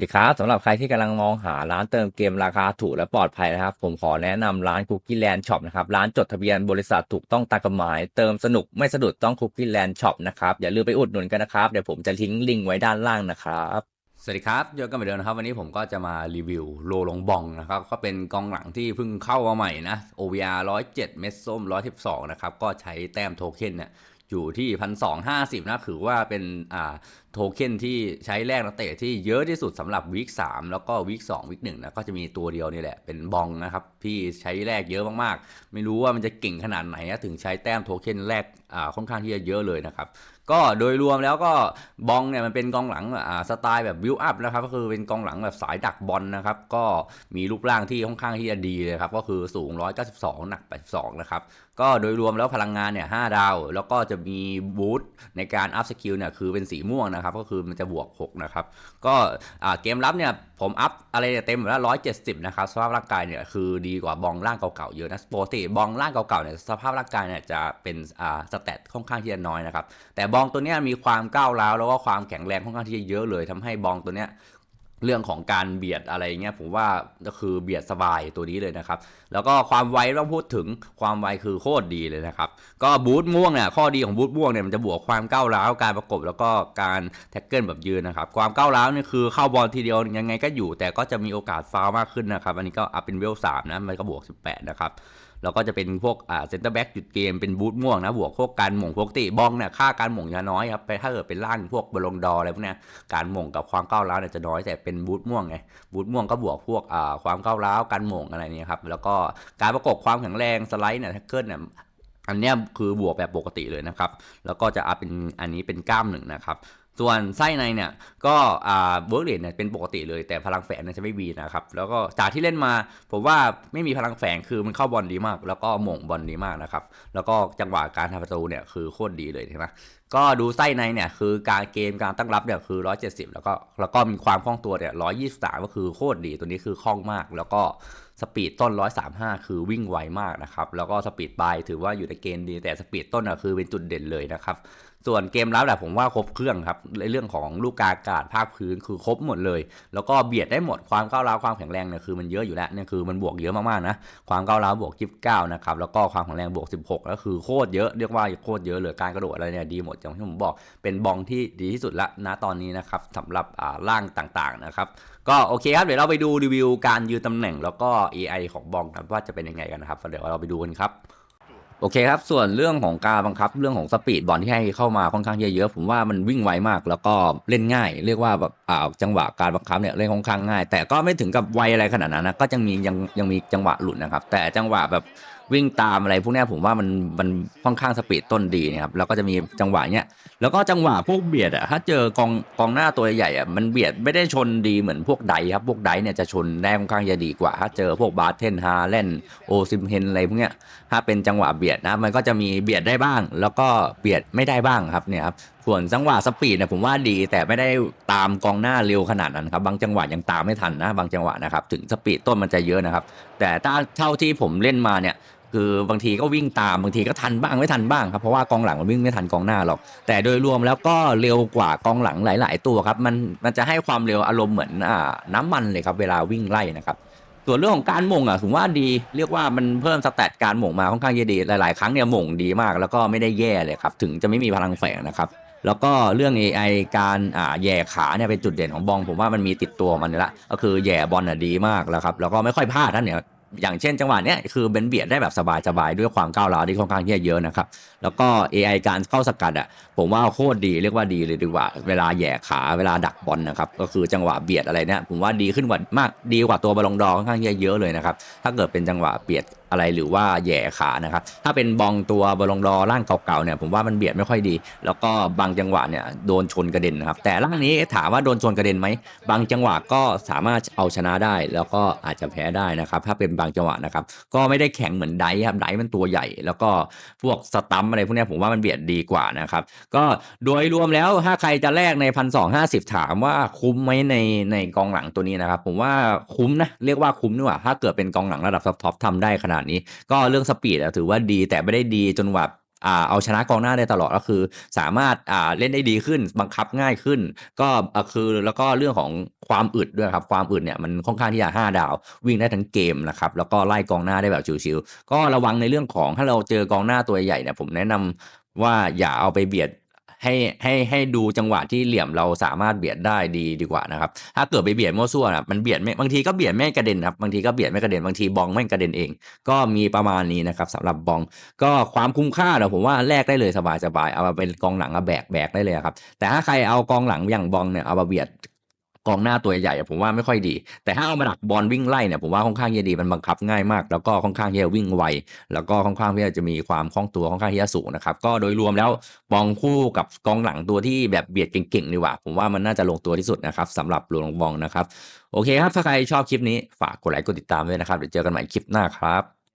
สวัสดีครับสำหรับใครที่กำลังมองหาร้านเติมเกมราคาถูกและปลอดภัยนะครับ ผมขอแนะนำร้าน Cookie Land Shop นะครับ ร้านจดทะเบียนบริษัทถูกต้องตามกฎหมาย เติมสนุกไม่สะดุดต้อง Cookie Land Shop นะครับ อย่าลืมไปอุดหนุนกันนะครับ เดี๋ยวผมจะทิ้งลิงก์ไว้ด้านล่างนะครับ สวัสดีครับเจอกันเหมือนเดิมนะครับ วันนี้ผมก็จะมารีวิวโลลงบองนะครับก็เป็นกองหลังที่เพิ่งเข้ามาใหม่นะ OVR 107 เม็ดส้ม 112 นะครับก็ใช้แต้มโทเค็นเนี่ยอยู่ที่1,250นะถือว่าเป็นอ่าโทเค็นที่ใช้แลกนักเตะที่เยอะที่สุดสำหรับวีค3แล้วก็วีค2วีค1นะก็จะมีตัวเดียวนี่แหละ เป็นบองนะครับที่ใช้แลกเยอะมากๆ ไม่รู้ว่ามันจะเก่งขนาดไหนนะถึงใช้แต้มโทเค็นแลกอ่าค่อนข้างที่จะเยอะเลยนะครับก็โดยรวมแล้วก็บองเนี่ยมันเป็นกองหลังอ่าสไตล์แบบบิวอัพนะครับก็คือเป็นกองหลังแบบสายดักบอลนะครับก็มีรูปร่างที่ค่อนข้างที่จะดีเลยครับก็คือสูง 192 หนัก 82 นะครับก็โดยรวมแล้วพลังงานเนี่ย5ดาว แล้วก็จะมีบูทในการอัพสกิลเนี่ยคือเป็นสีม่วงนะครับก็คือมันจะบวก 6 นะครับ ก็เกมรับเนี่ยผมอัพอะไรเต็มแล้ว170นะครับสภาพร่างกายเนี่ยคือดีกว่าบองร่างเก่าๆเยอะนะปกติบองร่างเก่าๆเนี่ยสภาพร่างกายเนี่ยจะเป็นอ่าสเตตค่อนข้างที่จะน้อยนะครับแต่บองตัวเนี้ยมีความก้าวร้าวแล้วก็ความแข็งแรงค่อนข้างที่จะเยอะเลยทำให้บองตัวเนี้ย เรื่องของการเบียดอะไรเงี้ยผมว่าก็คือเบียดสบายตัวนี้เลยนะครับ แล้วก็ความไวต้องพูดถึงความไวคือโคตรดีเลยนะครับ ก็บูทม่วงเนี่ยข้อดีของบูทม่วงเนี่ยมันจะบวกความก้าวร้าวการประกบแล้วก็การแท็กเกิลแบบยืนนะครับ ความก้าวร้าวนี่คือเข้าบอลทีเดียวยังไงก็อยู่ แต่ก็จะมีโอกาสฟาวมากขึ้นนะครับ อันนี้ก็อัพเป็นเวลสามนะมันก็บวก 18 นะครับ แล้วก็จะเป็นพวกอ่าเซนเตอร์แบ็กหยุดเกมเป็นบูทม่วงนะบวกพวกการหม่งปกติบองเนี่ยค่าการหม่งจะน้อยครับไปถ้าเกิดเป็นล่างพวกบอลลงดออะไรพวกเนี้ยการหม่งกับความก้าวร้าวเนี่ยจะน้อยแต่เป็นบูทม่วงไงบูทม่วงก็บวกพวกอ่าความก้าวร้าวการหม่งอะไรเนี่ยครับแล้วก็การประกบความแข็งแรงสไลด์เนี่ยแท็กเกิลเนี่ยอันนี้คือบวกแบบปกติเลยนะครับ แล้วก็จะอัพเป็นอันนี้เป็นกล้ามหนึ่งนะครับ ส่วนไส้ในเนี่ยก็อ่าเวิร์กเรทเนี่ยเป็นปกติเลยแต่พลังแฝงเนี่ยจะไม่มีนะครับ แล้วก็จากที่เล่นมาผมว่าไม่มีพลังแฝงคือมันเข้าบอลดีมาก แล้วก็หม่งบอลดีมากนะครับ แล้วก็จังหวะการทำประตูเนี่ยคือโคตรดีเลยใช่ไหมก็ดูไส้ในเนี่ยคือการเกมการตั้งรับเนี่ยคือ 170 แล้วก็แล้วก็มีความคล่องตัวเนี่ย123 ก็คือโคตรดีตัวนี้คือคล่องมากแล้วก็ สปีดต้น 135 คือวิ่งไวมากนะครับ แล้วก็สปีดปลายถือว่าอยู่ในเกณฑ์ดี แต่สปีดต้นอะคือเป็นจุดเด่นเลยนะครับ ส่วนเกมรับแหละผมว่าครบเครื่องครับในเรื่องของลูกกาอากาศภาคพื้นคือครบหมดเลย แล้วก็เบียดได้หมดความก้าวร้าวความแข็งแรงเนี่ยคือมันเยอะอยู่แล้วเนี่ยคือมันบวกเยอะมากๆนะ ความก้าวร้าวบวก29นะครับ แล้วก็ความแข็งแรงบวก 16ก็คือโคตรเยอะเรียกว่าโคตรเยอะเลยการกระโดดอะไรเนี่ยดีหมดอย่างที่ผมบอก เป็นบองที่ดีที่สุดละนะตอนนี้นะครับสำหรับอ่าร่างต่างๆนะครับ ก็โอเคครับเดี๋ยวเราไปดูรีวิวการยืนตำแหน่งแล้วก็ AI ของบองครับว่าจะเป็นยังไงกันนะครับเดี๋ยวเราไปดูกันครับโอเคครับ ส่วนเรื่องของการบังคับเรื่องของสปีดบอลที่ให้เข้ามาค่อนข้างเยอะๆผมว่ามันวิ่งไวมาก แล้วก็เล่นง่าย เรียกว่าแบบอ่าจังหวะการบังคับเนี่ยเล่นค่อนข้างง่าย แต่ก็ไม่ถึงกับไวอะไรขนาดนั้นนะก็ยังมียังยังมีจังหวะหลุดนะครับ แต่จังหวะแบบ วิ่งตามอะไรพวกนี้ผมว่ามันมันค่อนข้างสปีดต้นดีนะครับแล้วก็จะมีจังหวะเนี้ยแล้วก็จังหวะพวกเบียดอะถ้าเจอกองกองหน้าตัวใหญ่อะมันเบียดไม่ได้ชนดีเหมือนพวกไดครับพวกไดเนี่ยจะชนได้ค่อนข้างจะดีกว่า ถ้าเจอพวกบาร์เทนฮาเลนโอซิมเฮนอะไรพวกเนี้ยถ้าเป็นจังหวะเบียดนะมันก็จะมีเบียดได้บ้าง แล้วก็เบียดไม่ได้บ้างครับเนี่ยครับส่วนจังหวะสปีดเนี่ยผมว่าดี แต่ไม่ได้ตามกองหน้าเร็วขนาดนั้นครับบางจังหวะยังตามไม่ทันนะบางจังหวะนะครับถึงสปีดต้นมันจะเยอะนะครับแต่ถ้าเท่าที่ผมเล่นมาเนี่ย คือบางทีก็วิ่งตามบางทีก็ทันบ้างไม่ทันบ้างครับเพราะว่ากองหลังมันวิ่งไม่ทันกองหน้าหรอก แต่โดยรวมแล้วก็เร็วกว่ากองหลังหลาย ๆ ตัวครับ มันมันจะให้ความเร็วอารมณ์เหมือนอ่าน้ำมันเลยครับเวลาวิ่งไล่นะครับส่วนเรื่องของการหม่งอะผมว่าดี เรียกว่ามันเพิ่มสแตทการหม่งมาค่อนข้างจะดีหลาย ๆ ครั้งเนี่ยหม่งดีมาก แล้วก็ไม่ได้แย่เลยครับถึงจะไม่มีพลังแฝงนะครับแล้วก็เรื่อง AI การอ่าแย่ขาเนี่ยเป็นจุดเด่นของบอง ผมว่ามันมีติดตัวมันละก็คือแย่บอลอะดีมากแล้วครับแล้วก็ไม่ค่อยพลาดนเนี่ย อย่างเช่นจังหวะเนี้ยคือเบนเบียดได้แบบสบายๆด้วยความก้าวร้าวที่ค่อนข้างที่จะเยอะนะครับ แล้วก็ AI การเข้าสกัดอะผมว่าโคตรดีเรียกว่าดีเลยดีกว่า เวลาแย่ขาเวลาดักบอลนะครับก็คือจังหวะเบียดอะไรเนี่ยผมว่าดีขึ้นกว่ามากดีกว่าตัวบอลลงดอค่อนข้างเยอะเลยนะครับถ้าเกิดเป็นจังหวะเบียดอะไรหรือว่าแย่ขานะครับถ้าเป็นบองตัวบอลลงดอร่างเก่าๆเนี่ยผมว่ามันเบียดไม่ค่อยดี แล้วก็บางจังหวะเนี่ยโดนชนกระเด็นนะครับแต่ร่างนี้ถามว่าโดนชนกระเด็นไหมบางจังหวะก็สามารถเอาชนะได้ แล้วก็อาจจะแพ้ได้นะครับถ้าเป็นบางจังหวะนะครับ ก็ไม่ได้แข็งเหมือนไดครับไดมันตัวใหญ่ แล้วก็พวกสตัมอะไรพวกนี้ผมว่ามันเบียดดีกว่านะครับ ก็โดยรวมแล้วถ้าใครจะแลกในพันสองห้าสิบถามว่าคุ้มไหมในในกองหลังตัวนี้นะครับ ผมว่าคุ้มนะเรียกว่าคุ้มดีกว่าถ้าเกิดเป็นกองหลังระดับท็อปทำได้ขนาดนี้ ก็เรื่องสปีดถือว่าดีแต่ไม่ได้ดีจนแบบ เอาชนะกองหน้าได้ตลอดก็คือ สามารถเล่นได้ดีขึ้นบังคับง่ายขึ้น ก็คือแล้วก็เรื่องของความอึดด้วยครับความอึดเนี่ยมันค่อนข้างที่จะ5ดาว วิ่งได้ทั้งเกมนะครับแล้วก็ไล่กองหน้าได้แบบชิวๆก็ระวังในเรื่องของถ้าเราเจอกองหน้าตัวใหญ่เนี่ยผมแนะนำว่าอย่าเอาไปเบียด ให้ให้ให้ดูจังหวะที่เหลี่ยมเราสามารถเบียดได้ดีดีกว่านะครับถ้าเกิดไปเบียดมั่วซั่วนะมันเบียดไม่บางทีก็เบียดไม่กระเด็นครับบางทีก็เบียดไม่กระเด็นบางทีบองไม่กระเด็นเอง ก็มีประมาณนี้นะครับสำหรับบองก็ความคุ้มค่าเดี๋ยวผมว่าแลกได้เลยสบายสบายๆเอามาเป็นกองหลังอะแบกแบกได้เลยครับแต่ถ้าใครเอากองหลังอย่างบองเนี่ยเอามาเบียด กองหน้าตัวใหญ่ผมว่าไม่ค่อยดี แต่ถ้าเอามาดักบอลวิ่งไล่เนี่ยผมว่าค่อนข้างจะดีมันบังคับง่ายมาก แล้วก็ค่อนข้างที่จะวิ่งไวแล้วก็ค่อนข้างที่จะมีความคล่องตัวค่อนข้างที่จะสูงนะครับก็โดยรวมแล้วบองคู่กับกองหลังตัวที่แบบเบียดเก่งๆดีกว่า ผมว่ามันน่าจะลงตัวที่สุดนะครับสำหรับหลวงบองนะครับโอเคครับถ้าใครชอบคลิปนี้ฝากกดไลค์กดติดตามด้วยนะครับเดี๋ยวเจอกันใหม่คลิปหน้าครับ